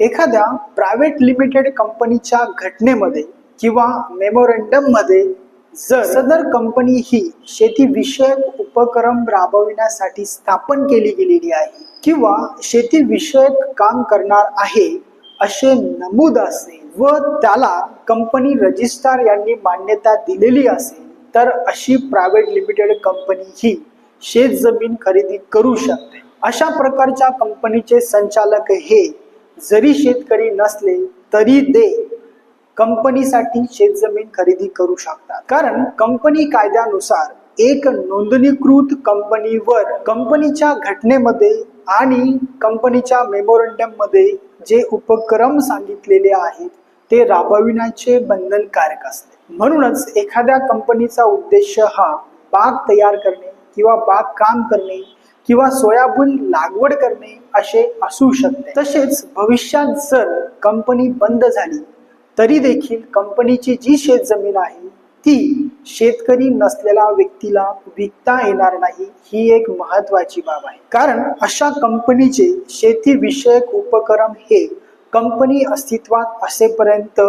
एखाद्या private limited कंपनीच्या घटनेमध्ये किंवा मेमोरंडममध्ये जर सदर कंपनी ही शेतीविषयक उपक्रम राबविण्यासाठी स्थापन केली गेलेली आहे किंवा शेतीविषयक काम करणार आहे असे नमूद असेल व त्याला कंपनी रजिस्ट्रार यांनी मान्यता दिलेली असेल तर अशी प्रायव्हेट लिमिटेड कंपनी ही शेत जमीन खरेदी करू शकते. अशा प्रकारच्या कंपनीचे संचालक हे जरी शेतकरी नसले तरी ते कंपनीसाठी शेतजमीन खरेदी करू शकतात. कारण कंपनी कायद्यानुसार एक नोंदणीकृत कंपनीवर कंपनीच्या घटनेमध्ये आणि कंपनीच्या मेमोरंडममध्ये जे उपक्रम सांगितलेले आहेत ते राबविण्याचे बंधनकारक असते. म्हणूनच एखाद्या कंपनीचा उद्देश हा बाग तयार करणे किंवा बाग काम करणे किंवा सोयाबीन लागवड करणे असे असू शकते. तसेच भविष्यात जर कंपनी बंद झाली तरी देखील कंपनीची जी शेत जमीन आहे ती शेतकरी नसलेल्या व्यक्तीला विकता येणार नाही ही एक महत्वाची बाब आहे. कारण अशा कंपनीचे शेतीविषयक उपक्रम हे कंपनी अस्तित्वात असेपर्यंत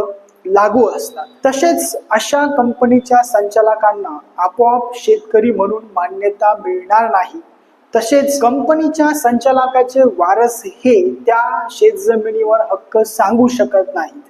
लागू असतात. तसेच अशा कंपनीच्या संचालकांना आपोआप शेतकरी म्हणून मान्यता मिळणार नाही. तसेच कंपनीच्या संचालकाचे वारस हे त्या शेतजमिनीवर हक्क सांगू शकत नाहीत.